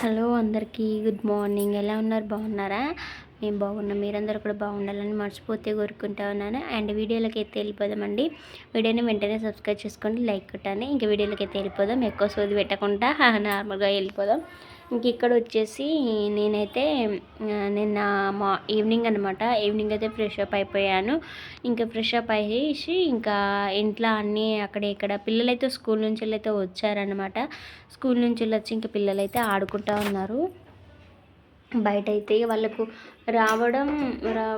Hello అందరికీ good morning. ఎలా ఉన్నారు? బాగున్నారా? మేము బాగున్నాం. మీరందరూ కూడా బాగుండాలని మర్చిపోతే కోరుకుంటా ఉన్నాను. అండ్ వీడియోలోకి అయితే వెళ్ళిపోదామండి. వీడియోని వెంటనే సబ్స్క్రైబ్ చేసుకోండి లైక్ కొట్టండి. ఇంకా వీడియోలోకి అయితే వెళ్ళిపోదాం. ఎక్కువ సోది పెట్టకుండా నార్మల్గా వెళ్ళిపోదాం. ఇంక ఇక్కడ వచ్చేసి నేనైతే నిన్న మా ఈవినింగ్ అనమాట ఈవినింగ్ అయితే ఫ్రెష్ అప్ అయిపోయాను. ఇంకా ఫ్రెష్ అప్ అయ్యేసి ఇంకా ఇంట్లో అన్నీ అక్కడ ఇక్కడ పిల్లలైతే స్కూల్ నుంచి అయితే వచ్చారనమాట స్కూల్ నుంచి వచ్చి ఇంకా పిల్లలైతే ఆడుకుంటూ ఉన్నారు. బయట అయితే వాళ్ళకు రావడం రా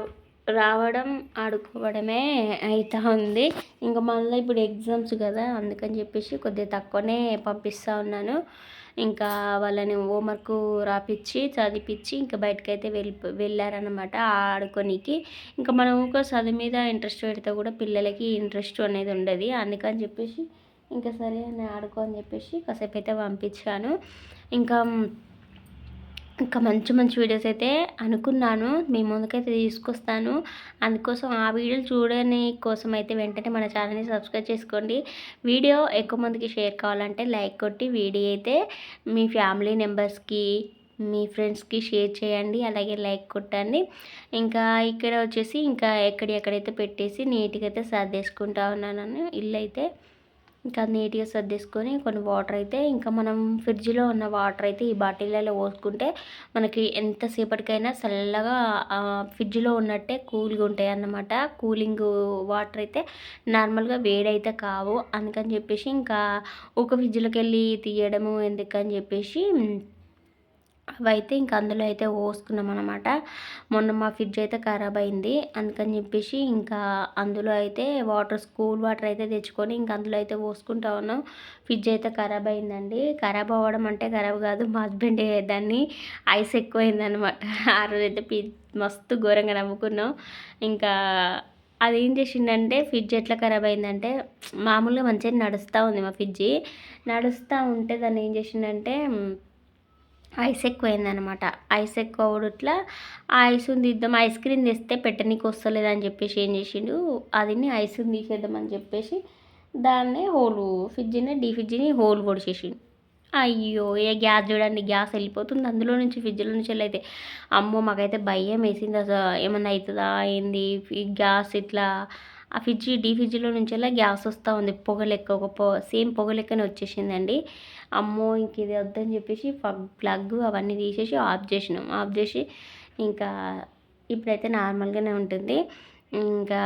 రావడం ఆడుకోవడమే అవుతూ ఉంది. ఇంకా మళ్ళీ ఇప్పుడు ఎగ్జామ్స్ కదా అందుకని చెప్పేసి కొద్దిగా తక్కువనే పంపిస్తూ ఉన్నాను. ఇంకా వాళ్ళని హోంవర్క్ రాపిచ్చి చదివిపించి ఇంకా బయటకైతే వెళ్ళి వెళ్ళారనమాట ఆడుకోనికి. ఇంకా మనం ఊరికే చదువు మీద ఇంట్రెస్ట్ పెడితే కూడా పిల్లలకి ఇంట్రెస్ట్ అనేది ఉండదు. అందుకని చెప్పేసి ఇంకా సరే అని ఆడుకో అని చెప్పేసి కాసేపు అయితే పంపించాను. ఇంకా ఇంకా మంచి మంచి వీడియోస్ అయితే అనుకున్నాను. మీ ముందుకైతే తీసుకొస్తాను. అందుకోసం ఆ వీడియోలు చూడని కోసం అయితే వెంటనే మన ఛానల్ని సబ్స్క్రైబ్ చేసుకోండి. వీడియో ఎక్కువ మందికి షేర్ కావాలంటే లైక్ కొట్టి వీడియో అయితే మీ ఫ్యామిలీ మెంబర్స్కి మీ ఫ్రెండ్స్కి షేర్ చేయండి. అలాగే లైక్ కొట్టండి. ఇంకా ఇక్కడ వచ్చేసి ఇంకా ఎక్కడెక్కడైతే పెట్టేసి నీట్గా అయితే సర్దేసుకుంటా ఉన్నాను ఇల్లు అయితే ఇంకా నీట్గా సర్దేసుకొని కొన్ని వాటర్ అయితే ఇంకా మనం ఫ్రిడ్జ్లో ఉన్న వాటర్ అయితే ఈ బాటిళ్ళలో పోసుకుంటే మనకి ఎంతసేపటికైనా చల్లగా ఫ్రిడ్జ్లో ఉన్నట్టే కూల్గా ఉంటాయి అన్నమాట. కూలింగ్ వాటర్ అయితే నార్మల్గా వేడైతే కావు. అందుకని చెప్పేసి ఇంకా ఒక ఫ్రిడ్జ్లోకి వెళ్ళి తీయడము ఎందుకని చెప్పేసి అవైతే ఇంక అందులో అయితే పోసుకున్నాం అనమాట మొన్న మా ఫ్రిడ్జ్ అయితే ఖరాబ్ అయింది. అందుకని చెప్పేసి ఇంకా అందులో అయితే వాటర్ స్కూల్ వాటర్ అయితే తెచ్చుకొని ఇంక అందులో అయితే పోసుకుంటా ఉన్నాం. ఫ్రిడ్జ్ అయితే ఖరాబ్ అయిందండి. ఖరాబ్ అవ్వడం అంటే ఖరాబ్ కాదు. మా హస్బెండ్ దాన్ని ఐస్ ఎక్కువైందనమాట ఆ రోజు అయితే మస్తు ఘోరంగా నవ్వుకున్నాం. ఇంకా అది ఏం చేసిండంటే ఫ్రిడ్జ్ ఎట్లా ఖరాబ్ అయిందంటే మామూలుగా మంచిగా నడుస్తూ ఉంది మా ఫ్రిడ్జ్. నడుస్తూ ఉంటే దాన్ని ఏం చేసిందంటే ఐస్ ఎక్కువైందనమాట ఐస్ ఎక్కువ అవడట్లా ఐస్ ఐస్ని తీద్దాం ఐస్ క్రీమ్ తెస్తే పెట్టనీకి వస్తలేదు అని చెప్పేసి ఏం చేసిండు అదిని ఐస్ని తీసేద్దామని చెప్పేసి దాన్నే హోల్ ఫ్రిడ్జ్ని డీ ఫ్రిడ్జ్ని హోల్ పొడిచేసిండు. అయ్యో ఏ గ్యాస్ చూడండి గ్యాస్ వెళ్ళిపోతుంది. అందులో నుంచి ఫ్రిడ్జ్లో నుంచి వెళ్ళైతే అమ్మో మాకైతే భయం వేసింది అసలు. ఏమన్నా అవుతుందా? ఏంది? గ్యాస్ ఇట్లా ఆ ఫ్రిడ్జ్ డీ ఫ్రిడ్జ్లో నుంచి గ్యాస్ వస్తూ ఉంది. పొగ లెక్క ఒక పొ సేమ్ పొగ లెక్కనే వచ్చేసిందండి. అమ్మో ఇంక ఇది వద్దని చెప్పేసి ప్లగ్ అవన్నీ తీసేసి ఆఫ్ చేసినాం. ఆఫ్ చేసి ఇంకా ఇప్పుడైతే నార్మల్గానే ఉంటుంది. ఇంకా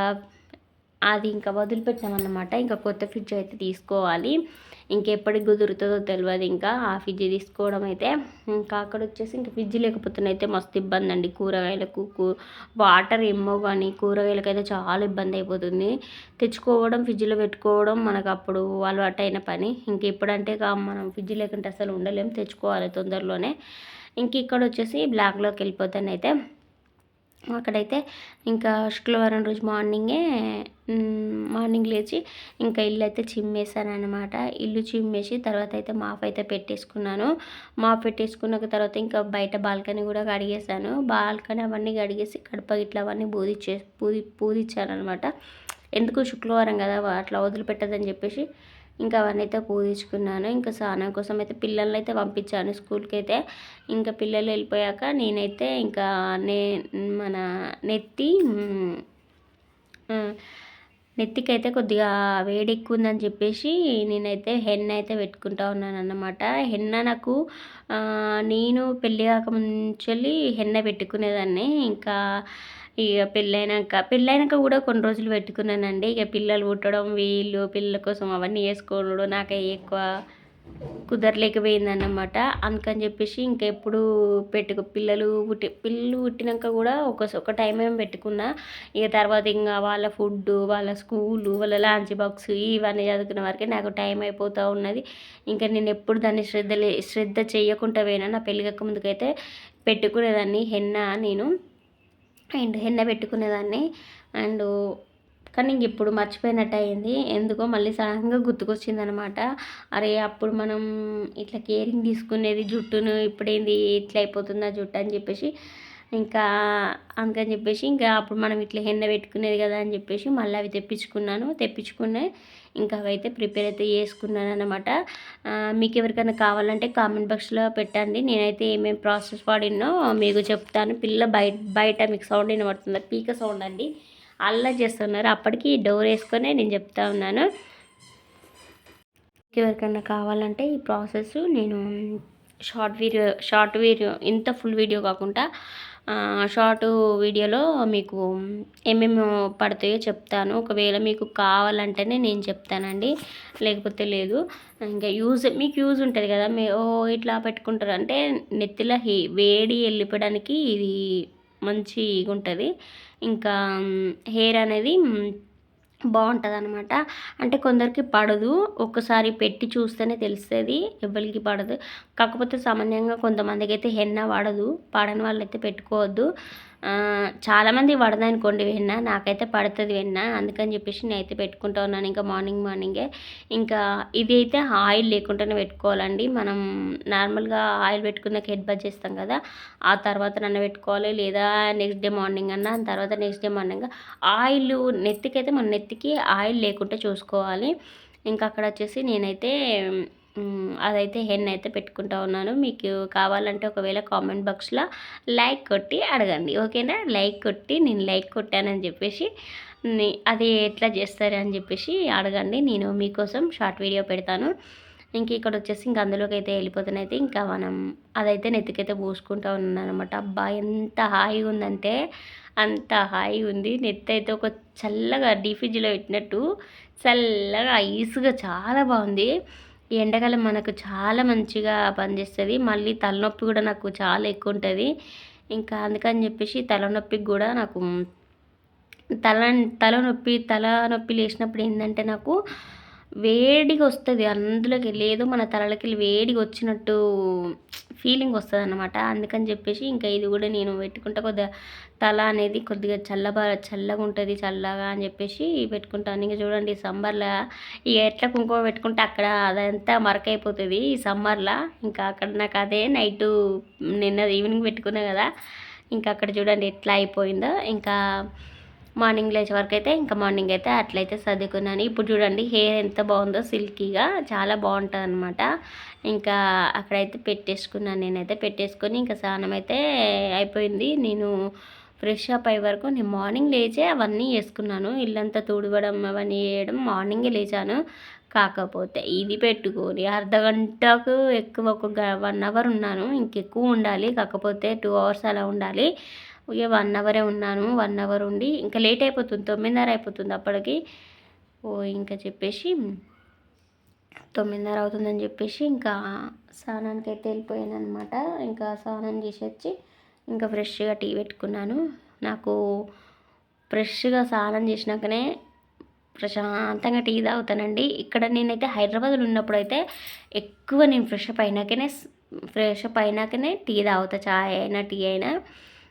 అది ఇంకా వదిలిపెట్టామన్నమాట. ఇంకా కొత్త ఫ్రిడ్జ్ అయితే తీసుకోవాలి. ఇంకెప్పటికి కుదురుతుందో తెలియదు ఇంకా. ఆ ఫ్రిడ్జ్ తీసుకోవడం అయితే ఇంకా అక్కడ వచ్చేసి ఇంకా ఫ్రిడ్జ్ లేకపోతేనైతే మస్తు ఇబ్బంది అండి. కూరగాయలకు వాటర్ ఏమో కానీ కూరగాయలకు అయితే చాలా ఇబ్బంది అయిపోతుంది. తెచ్చుకోవడం ఫ్రిడ్జ్లో పెట్టుకోవడం మనకు అప్పుడు అలవాటు అయిన పని. ఇంక ఎప్పుడంటే మనం ఫ్రిడ్జ్ లేకుంటే అసలు ఉండలేము తెచ్చుకోవాలి తొందరలోనే. ఇంక ఇక్కడ వచ్చేసి బ్లాక్లోకి వెళ్ళిపోతానైతే. అక్కడైతే ఇంకా శుక్రవారం రోజు మార్నింగే మార్నింగ్ లేచి ఇంకా ఇల్లు అయితే చిమ్మేసాను అనమాట ఇల్లు చిమ్మేసి తర్వాత అయితే మాఫ్ అయితే పెట్టేసుకున్నాను. మాఫ్ పెట్టేసుకున్న తర్వాత ఇంకా బయట బాల్కనీ కూడా కడిగేసాను బాల్కనీ అవన్నీ కడిగేసి కడప ఇట్లా అవన్నీ పూదిచ్చే పూది పూదిచ్చాను అనమాట ఎందుకు శుక్రవారం కదా అట్లా వదిలిపెట్టదని చెప్పేసి ఇంకా అవన్నీ అయితే పూజించుకున్నాను. ఇంకా స్నానం కోసం అయితే పిల్లల్ని అయితే పంపించాను స్కూల్కి అయితే ఇంకా పిల్లలు వెళ్ళిపోయాక నేనైతే ఇంకా నే మన నెత్తి నెత్తికైతే కొద్దిగా వేడి ఎక్కువ ఉందని చెప్పేసి నేనైతే హెన్న అయితే పెట్టుకుంటా ఉన్నాను అన్నమాట హెన్న నాకు నేను పెళ్ళి కాక ముంచెల్లి హెన్న పెట్టుకునేదాన్ని. ఇంకా ఇక పెళ్ళైనాక పెళ్ళైనాక కూడా కొన్ని రోజులు పెట్టుకున్నానండి. ఇక పిల్లలు పుట్టడం వీళ్ళు పిల్లల కోసం అవన్నీ వేసుకోవడం నాకు ఎక్కువ కుదరలేకపోయిందన్నమాట. అందుకని చెప్పేసి ఇంకెప్పుడు పెట్టుకు పిల్లలు పుట్టి పిల్లలు పుట్టినాక కూడా ఒక ఒక టైం ఏమో పెట్టుకున్నా ఇక తర్వాత ఇంకా వాళ్ళ ఫుడ్ వాళ్ళ స్కూలు వాళ్ళ లంచ్ బాక్స్ ఇవన్నీ చదువుకున్న వరకే నాకు టైం అయిపోతూ ఉన్నది. ఇంకా నేను ఎప్పుడు దాన్ని శ్రద్ధ శ్రద్ధ చేయకుండా పోయినా నా పెళ్ళికక్క ముందుకైతే పెట్టుకునేదాన్ని హెన్న నేను. అండ్ హెన్న పెట్టుకునేదాన్ని. అండ్ కానీ ఇంక ఇప్పుడు మర్చిపోయినట్టు అయింది ఎందుకో మళ్ళీ సడన్గా గుర్తుకొచ్చింది అనమాట అరే అప్పుడు మనం ఇట్లా కేరింగ్ తీసుకునేది జుట్టును ఇప్పుడేంది ఇట్లా అయిపోతుందా జుట్టు అని చెప్పేసి. ఇంకా అందుకని చెప్పేసి ఇంకా అప్పుడు మనం ఇట్లా హెన్న పెట్టుకునేది కదా అని చెప్పేసి మళ్ళీ అవి తెప్పించుకున్నాను. తెప్పించుకునే ఇంకా అవైతే ప్రిపేర్ అయితే చేసుకున్నాను అనమాట మీకు ఎవరికైనా కావాలంటే కామెంట్ బాక్స్లో పెట్టండి. నేనైతే ఏమేమి ప్రాసెస్ వాడినో మీకు చెప్తాను. పిల్ల బయట బయట మీకు సౌండ్ వినబడుతుంది? పీక సౌండ్ అండి. అల్లా చేస్తున్నారు. అప్పటికి డోర్ వేసుకొని నేను చెప్తా ఉన్నాను. ఎవరికైనా కావాలంటే ఈ ప్రాసెస్ నేను షార్ట్ వీడియో షార్ట్ వీడియో ఇంత ఫుల్ వీడియో కాకుండా షార్ట్ వీడియోలో మీకు ఏమేమి పడతాయో చెప్తాను. ఒకవేళ మీకు కావాలంటేనే నేను చెప్తానండి. లేకపోతే లేదు. ఇంకా యూజ్ మీకు యూజ్ ఉంటుంది కదా. మీ ఓ ఇట్లా పెట్టుకుంటారు. అంటే నెత్తిలో వేడి వెళ్ళిపోవడానికి ఇది మంచిగా ఉంటుంది ఇంకా హెయిర్ అనేది బాగుంటుంది అనమాట అంటే కొందరికి పడదు. ఒక్కసారి పెట్టి చూస్తేనే తెలుస్తుంది ఎవరికి పడదు. కాకపోతే సామాన్యంగా కొంతమందికి అయితే హెన్న పడదు పడని వాళ్ళైతే పెట్టుకోవద్దు. చాలామంది పడదు అనుకోండి వెన్న నాకైతే పడుతుంది వెన్న అందుకని చెప్పేసి నేనైతే పెట్టుకుంటా ఉన్నాను. ఇంకా మార్నింగ్ మార్నింగే. ఇంకా ఇది అయితే ఆయిల్ లేకుండానే పెట్టుకోవాలండి. మనం నార్మల్గా ఆయిల్ పెట్టుకున్నాక హెడ్ బజ్ చేస్తాం కదా ఆ తర్వాత నన్ను పెట్టుకోవాలి. లేదా నెక్స్ట్ డే మార్నింగ్ అన్న తర్వాత నెక్స్ట్ డే మార్నింగ్ ఆయిల్ నెత్తికైతే మన నెత్తికి ఆయిల్ లేకుండా చూసుకోవాలి. ఇంకా అక్కడ వచ్చేసి నేనైతే అదైతే హెన్ అయితే పెట్టుకుంటా ఉన్నాను. మీకు కావాలంటే ఒకవేళ కామెంట్ బాక్స్లో లైక్ కొట్టి అడగండి. ఓకేనా? లైక్ కొట్టి నేను లైక్ కొట్టానని చెప్పేసి అది ఎట్లా చేస్తారు అని చెప్పేసి అడగండి. నేను మీకోసం షార్ట్ వీడియో పెడతాను. ఇంక ఇక్కడ వచ్చేసి ఇంక అందులోకి అయితే వెళ్ళిపోతానైతే ఇంకా మనం అదైతే నెత్తికైతే పూసుకుంటా ఉన్నాను అనమాట అబ్బా ఎంత హాయిగా ఉందంటే అంత హాయిగా ఉంది. నెత్తి అయితే ఒక చల్లగా డీఫ్రిడ్జ్లో పెట్టినట్టు చల్లగా ఐస్గా చాలా బాగుంది. ఈ ఎండాకాలం మనకు చాలా మంచిగా పనిచేస్తుంది. మళ్ళీ తలనొప్పి కూడా నాకు చాలా ఎక్కువ ఉంటుంది ఇంకా అందుకని చెప్పేసి తలనొప్పికి కూడా నాకు తల తలనొప్పి తలనొప్పి లేచినప్పుడు ఏంటంటే నాకు వేడిగా వస్తుంది. అందులోకి లేదు మన తలలకి వేడిగా వచ్చినట్టు ఫీలింగ్ వస్తుంది అనమాట అందుకని చెప్పేసి ఇంకా ఇది కూడా నేను పెట్టుకుంటా. కొద్దిగా తల అనేది కొద్దిగా చల్లబా చల్లగా ఉంటుంది చల్లగా అని చెప్పేసి పెట్టుకుంటాను. ఇంకా చూడండి సమ్మర్లో ఇక ఎట్లా కుంకుమ పెట్టుకుంటే అక్కడ అదంతా మరకైపోతుంది ఈ సమ్మర్లో. ఇంకా అక్కడ నాకు అదే నైటు నిన్న ఈవినింగ్ పెట్టుకున్నా కదా. ఇంకా అక్కడ చూడండి ఎట్లా అయిపోయిందో. ఇంకా మార్నింగ్ లేచే వరకు అయితే ఇంకా మార్నింగ్ అయితే అట్లయితే చదువుకున్నాను ఇప్పుడు చూడండి హెయిర్ ఎంత బాగుందో సిల్కీగా చాలా బాగుంటుంది అనమాట ఇంకా అక్కడైతే పెట్టేసుకున్నాను నేనైతే పెట్టేసుకొని ఇంకా స్నానం అయితే అయిపోయింది. నేను ఫ్రెష్ అప్ అయ్యే వరకు నేను మార్నింగ్ లేచే అవన్నీ వేసుకున్నాను. ఇల్లంతా తుడవడం అవన్నీ వేయడం మార్నింగే లేచాను. కాకపోతే ఇది పెట్టుకొని అర్ధ గంటకు ఎక్కువ ఒక వన్ అవర్ ఉన్నాను. ఇంకెక్కువ ఉండాలి కాకపోతే టూ అవర్స్ అలా ఉండాలి. ఇక వన్ అవరే ఉన్నాను వన్ అవర్ ఉండి ఇంకా లేట్ అయిపోతుంది తొమ్మిదిన్నర అయిపోతుంది అప్పటికి. ఓ ఇంకా చెప్పేసి తొమ్మిదిన్నర అవుతుందని చెప్పేసి ఇంకా స్నానానికి అయితే వెళ్ళిపోయాను అనమాట ఇంకా స్నానం చేసి వచ్చి ఇంకా ఫ్రెష్గా టీ పెట్టుకున్నాను. నాకు ఫ్రెష్గా స్నానం చేసినాకనే ప్రశాంతంగా టీ తాగుతానండి. ఇక్కడ నేనైతే హైదరాబాద్లో ఉన్నప్పుడు అయితే ఎక్కువ నేను ఫ్రెష్ అప్ అయినాకనే ఫ్రెష్ అప్ అయినాకనే టీ తాగుతా చాయ్ అయినా టీ అయినా.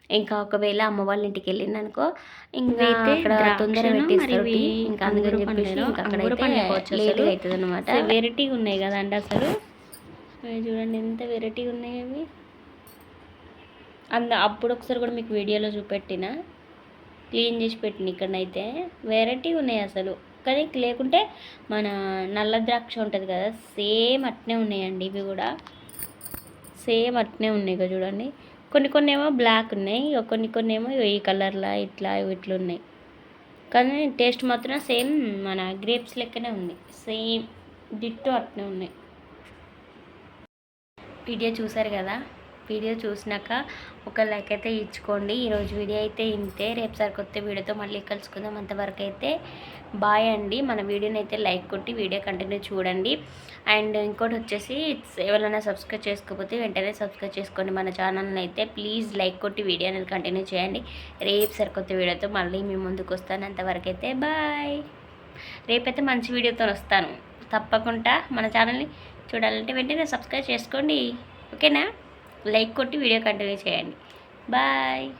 ఇంకా ఒకవేళ అమ్మ వాళ్ళ ఇంటికి వెళ్ళింది అనుకో ఇంకా అక్కడ తొందర పెట్టేస్తారు ఇంకా అందుకని చెప్పేసి ఇంకా అక్కడైతే లేట్ అవుతుంది అనమాట వెరైటీ ఉన్నాయి కదండి అసలు. చూడండి ఎంత వెరైటీ ఉన్నాయి అవి. అంద అప్పుడు ఒకసారి కూడా మీకు వీడియోలో చూపెట్టిన. క్లీన్ చేసి పెట్టిన ఇక్కడనైతే. వెరైటీ ఉన్నాయి అసలు. కానీ లేకుంటే మన నల్ల ద్రాక్ష ఉంటుంది కదా సేమ్ అట్నే ఉన్నాయండి ఇవి కూడా. సేమ్ అట్నే ఉన్నాయి కదా చూడండి. కొన్ని కొన్ని ఏమో బ్లాక్ ఉన్నాయి కొన్ని కొన్ని ఏమో ఈ కలర్లా ఇట్లా ఇట్లా ఉన్నాయి కానీ టేస్ట్ మాత్రం సేమ్ మన గ్రేప్స్ లెక్కనే ఉంది. సేమ్ డిట్టో అట్నే ఉన్నాయి. వీడియో చూసారు కదా? వీడియో చూసినాక ఒక లైక్ అయితే ఇచ్చుకోండి. ఈరోజు వీడియో అయితే ఇంతే. రేపు సార్ కొత్త వీడియోతో మళ్ళీ కలుసుకుందాం. అంతవరకు అయితే బాయ్ అండి. మన వీడియోని అయితే లైక్ కొట్టి వీడియో కంటిన్యూ చూడండి. అండ్ ఇంకోటి వచ్చేసి ఎవరైనా సబ్స్క్రైబ్ చేసుకోకపోతే వెంటనే సబ్స్క్రైబ్ చేసుకోండి. మన ఛానల్ని అయితే ప్లీజ్ లైక్ కొట్టి వీడియో అనేది కంటిన్యూ చేయండి. రేపు సార్ కొత్త వీడియోతో మళ్ళీ మీ ముందుకు వస్తాను. అంతవరకు అయితే బాయ్. రేపైతే మంచి వీడియోతో వస్తాను. తప్పకుండా మన ఛానల్ని చూడాలంటే వెంటనే సబ్స్క్రైబ్ చేసుకోండి. ఓకేనా? లైక్ కొట్టి వీడియో కంటిన్యూ చేయండి. బాయ్.